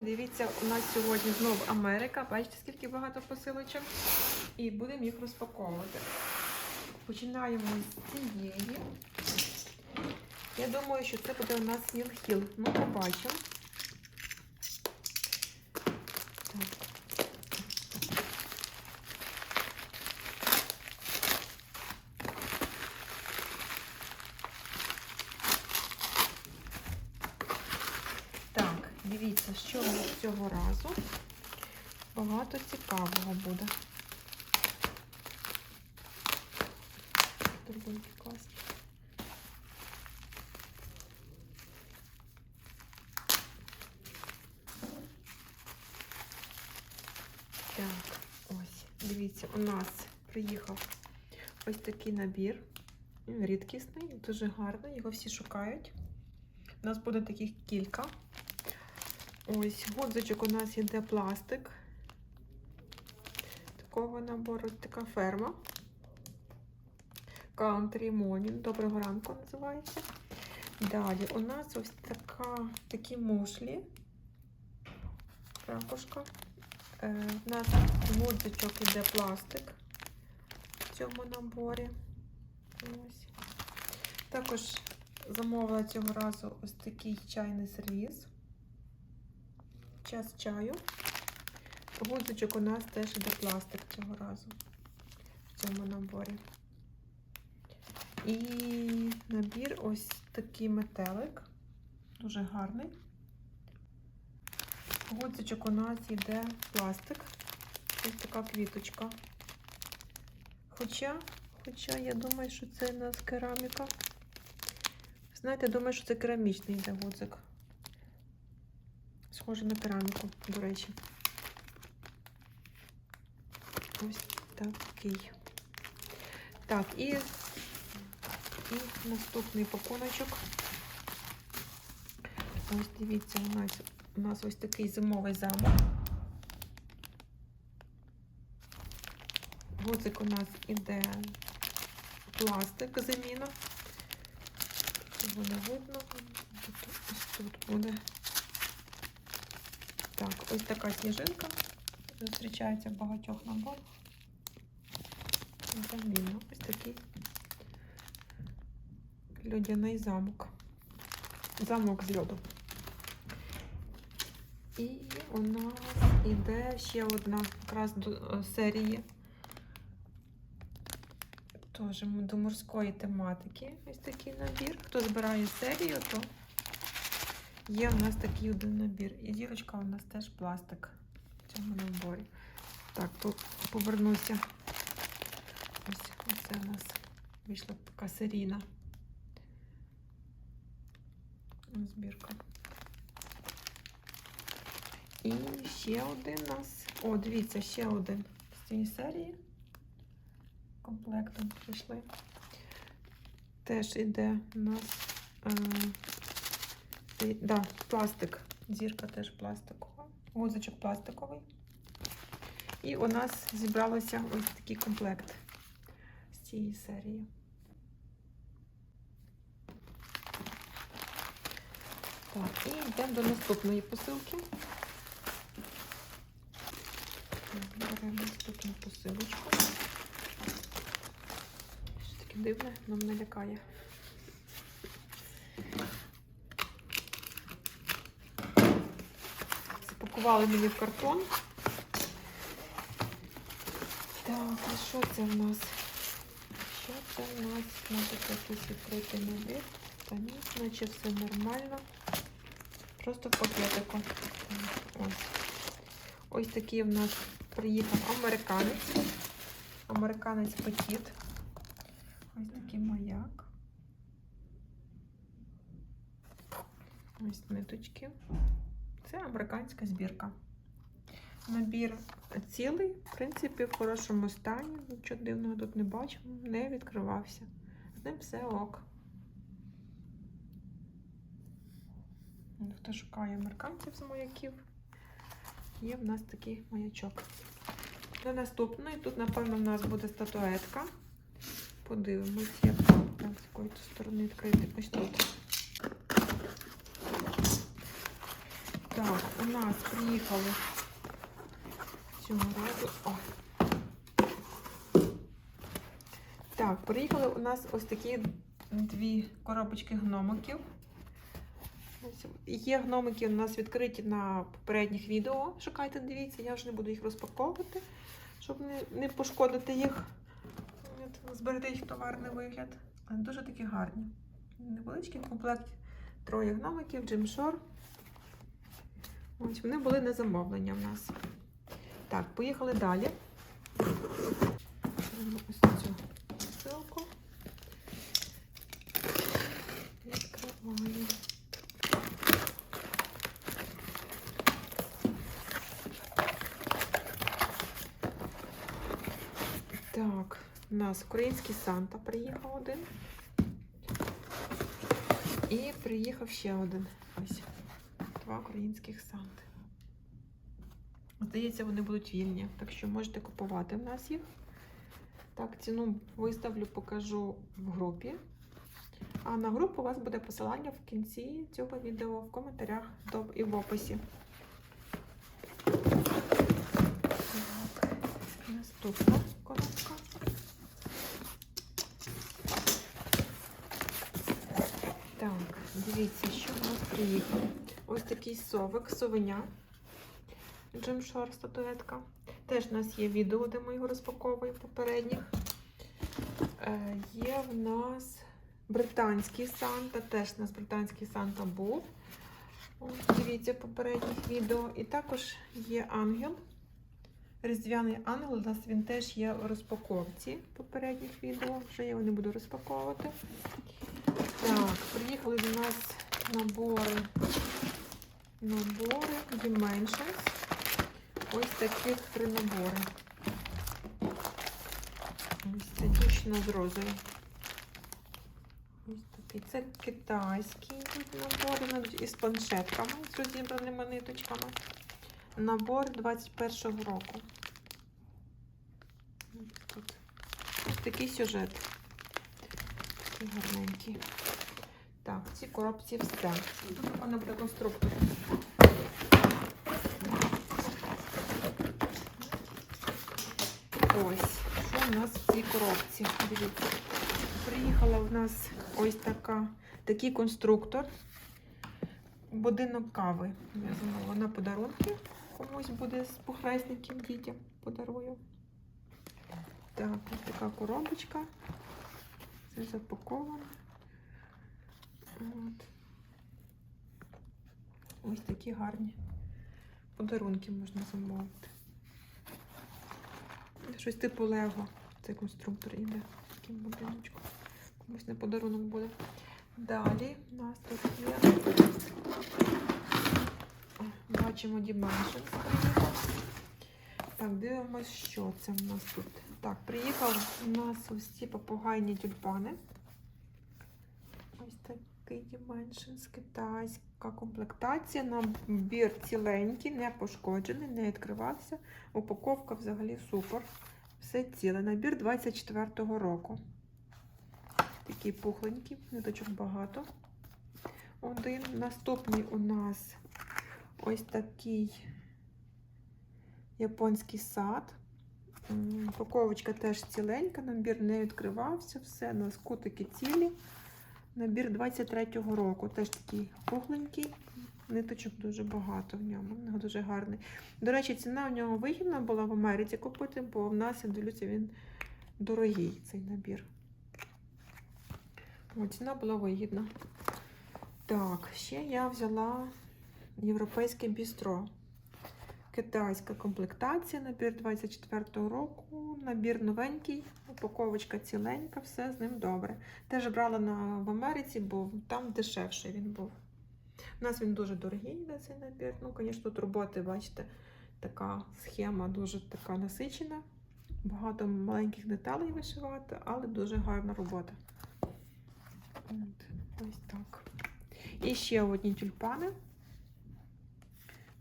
Дивіться, у нас сьогодні знову Америка. Бачите, скільки багато посилочок. І будемо їх розпаковувати. Починаємо з цієї. Я думаю, що це буде у нас Снілхіл. Ну, побачимо. Так. Так, дивіться, що в нас цього разу. Багато цікавого буде. Турбинки класні. Так, ось, дивіться, у нас приїхав ось такий набір. Він рідкісний, дуже гарний, його всі шукають. У нас буде таких кілька. Ось гудзичок у нас іде пластик. Такого набору така ферма. Country Morning. Доброго ранку називається. Далі у нас ось така, такі мушлі. Ракушка. Е, у нас гудзичок іде пластик в цьому наборі. Ось. Також замовила цього разу ось такий чайний сервіз. Час чаю. Гудзичок у нас теж іде пластик цього разу в цьому наборі. І набір ось такий метелик. Дуже гарний. Гудзичок у нас йде пластик. Ось така квіточка. Хоча, хоча я думаю, що це у нас кераміка. Знаєте, думаю, що це керамічний йде гудзик. Схоже на кераміку, до речі. Ось такий. Так, і, і наступний пакуночок. Ось дивіться, у нас, у нас ось такий зимовий замок. Гудзик у нас іде пластик заміна. Його не видно. Ось тут буде. Так, ось така сніжинка. Зустрічається в багатьох наборах. Замінно. Ось такий льодяний замок. Замок з льоду. І у нас іде ще одна якраз до е, серії. Теж до морської тематики. Ось такий набір. Хто збирає серію, то Є у нас такий один набір. І дірочка у нас теж пластик в цьому наборі. Так, повернуся. Ось оце у нас вийшла така серійна збірка. І ще один у нас. О, дивіться, ще один з цієї серії. Комплектом прийшли. Теж іде у нас. Е Да, пластик. Зірка теж пластикова. Гузочок пластиковий. І у нас зібралося ось такий комплект з цієї серії. Так, і йдемо до наступної посилки. Беремо наступну посилочку. Що таке дивне, нам не лякає. Запакували мені в картон. Так, а що це в нас? Що це в нас? Може якийсь відкритий набір? Та ні, наче все нормально. Просто в пакетику. Ось. Ось такий в нас приїхав американець. Американець пакет. Ось такий маяк. Ось ниточки. Це американська збірка. Набір цілий, в принципі, в хорошому стані. Нічого дивного тут не бачу, не відкривався. З ним все ок. Хто шукає американців з маяків, є в нас такий маячок. До наступної, тут, напевно, в нас буде статуетка. Подивимось, як з якої сторони відкрити. Ось тут. Так, у нас приїхали цього разу. О. Так, приїхали у нас ось такі дві коробочки гномиків. Є гномики у нас відкриті на попередніх відео. Шукайте, дивіться, я вже не буду їх розпаковувати, щоб не, не пошкодити їх. Зберегти їх товарний вигляд. Дуже такі гарні. Невеличкий комплект троє гномиків, джимшор. Ось вони були на замовлення в нас. Так, поїхали далі. Беремо Ось цю посилку. Відкриваємо. Так, у нас український Санта приїхав один. І приїхав ще один. Ось. Два українських Санти. Здається, вони будуть вільні, так що можете купувати в нас їх. Так, ціну виставлю, покажу в групі. А на групу у вас буде посилання в кінці цього відео в коментарях і в описі. Так, наступна коробка. Так, дивіться, що в нас приїхало. Ось такий совик, совеня. Джим Шор статуетка. Теж у нас є відео, де ми його розпаковуємо попередніх. Е, є в нас британський Санта. Теж у нас британський Санта був. Ось, дивіться попередніх відео. І також є ангел. Різдвяний ангел. У нас він теж є в розпаковці попередніх відео. Вже я його не буду розпаковувати. Так, приїхали до нас набори. Набори Dimensions. Ось таких три набори. Ось це дівчина з розою. Ось такий. Це китайський набор із планшетками, з розібраними ниточками. Набор 21-го року. Ось тут. Ось такий сюжет. Такий гарненький. Так, в цій коробці все. Тут, напевно, буде конструктор. Ось, що у нас в цій коробці? Дивіться. Приїхала в нас ось така, такий конструктор. Будинок кави. Я замовила на подарунки. Комусь буде з похресників дітям подарую. Так, ось така коробочка. Це запаковано. От. Ось такі гарні подарунки можна замовити. Щось типу Лего. Цей конструктор йде таким будиночком. Комусь на подарунок буде. Далі у нас тут є. Бачимо Dimensions. Так, дивимось, що це в нас тут. Так, приїхав у нас ось ці попугайні тюльпани. Ось такий Dimensions, китайська комплектація. Набір ціленький, не пошкоджений, не відкривався. Упаковка взагалі супер. Все ціле. Набір 24-го року. Такий пухленький, ниточок багато. Один. Наступний у нас ось такий японський сад. Упаковочка теж ціленька, набір не відкривався, все, у нас кутики цілі. Набір 23-го року, теж такий пухленький, ниточок дуже багато в ньому, він дуже гарний. До речі, ціна в нього вигідна була в Америці купити, бо в нас, я дивлюся, він дорогий цей набір. О, ціна була вигідна. Так, ще я взяла європейське бістро. Китайська комплектація, набір 24-го року, набір новенький, упаковочка ціленька, все з ним добре. Теж брала на, в Америці, бо там дешевший він був. У нас він дуже дорогий йде цей набір. Ну, звісно, тут роботи, бачите, така схема дуже така насичена. Багато маленьких деталей вишивати, але дуже гарна робота. Ось так. І ще одні тюльпани.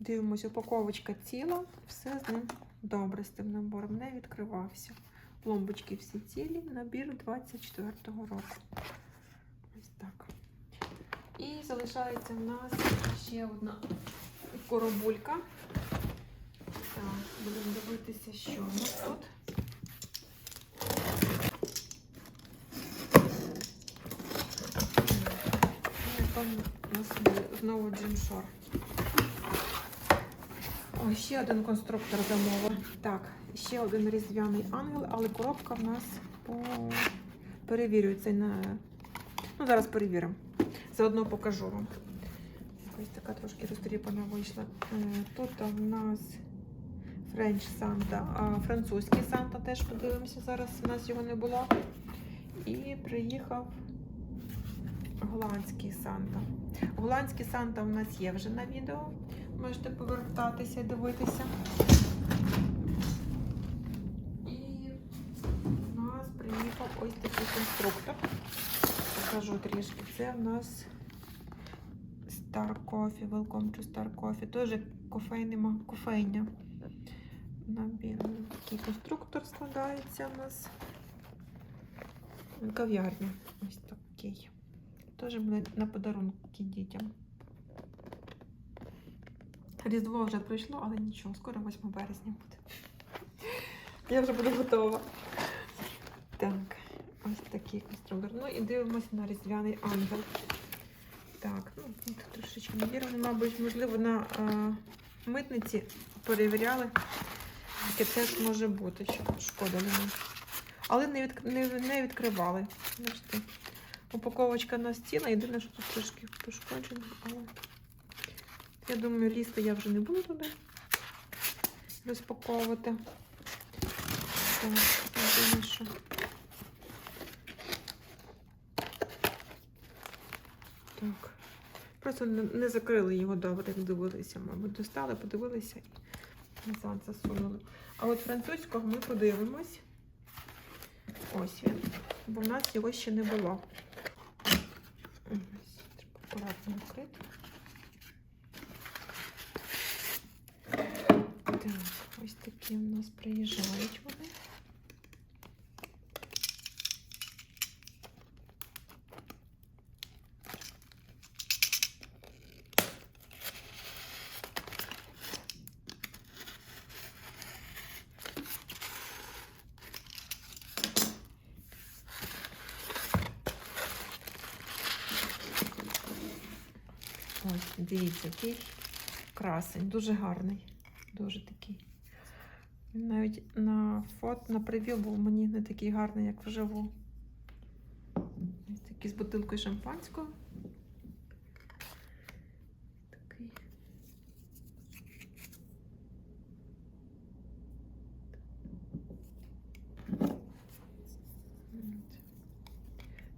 Дивимося, упаковочка ціла, все з ним добре з цим набором, не відкривався. Пломбочки всі цілі, набір 24-го року. І залишається в нас ще одна коробулька. Так, будемо дивитися, що у нас тут. Напевно, у нас буде знову джимшор. О, ще один конструктор замовив. Так, ще один різдвяний ангел, але коробка в нас по... перевірюється на. Ну, зараз перевіримо. Заодно покажу вам. Ось така трошки розтріпана вийшла. Е, Тут в нас Френч Санта, а французький Санта теж подивимося. Зараз у нас його не було. І приїхав голландський Санта. Голландський Санта у нас є вже на відео. Можете повертатися і дивитися. І у нас приїхав ось такий конструктор. Покажу трішки. Це у нас Star Coffee. Welcome to Star Coffee. Теж кофейний, кофейня. Набір. Такий конструктор складається у нас. Кав'ярня. Ось такий. Теж буде на подарунки дітям. Різдво вже пройшло, але нічого, скоро 8 березня буде. Я вже буду готова. Такий конструктор. Ну і дивимося на різдвяний ангел. Так, ну тут трошечки не віримо. Мабуть, можливо, на е, митниці перевіряли. Таке теж може бути, шкода нема. Але не, від, не, не відкривали. Бачите, упаковочка на стіна. Єдине, що тут трошки пошкоджено, але я думаю, лізти я вже не буду туди розпаковувати. Так, думаю, що Так. Просто не, закрили його добре, як дивилися, мабуть. Достали, подивилися і назад засунули. А от французького ми подивимось. Ось він. Бо в нас його ще не було. Ось, треба акуратно відкрити. Так, ось такі у нас приїжджають вони. Ось, дивіться, який красень, дуже гарний. Дуже такий. Він навіть на фото, на прев'ю був мені не такий гарний, як вживу. Ось такий з бутилкою шампанського. Такий.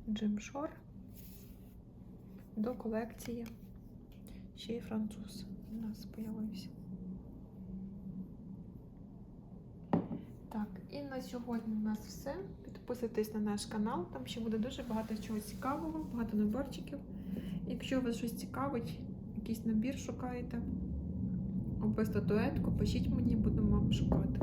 Джимшор до колекції. Ще й француз у нас з'явився. Так, і на сьогодні у нас все. Підписуйтесь на наш канал, там ще буде дуже багато чого цікавого, багато наборчиків. Якщо вас щось цікавить, якийсь набір шукаєте, або статуетку, пишіть мені, будемо вам шукати.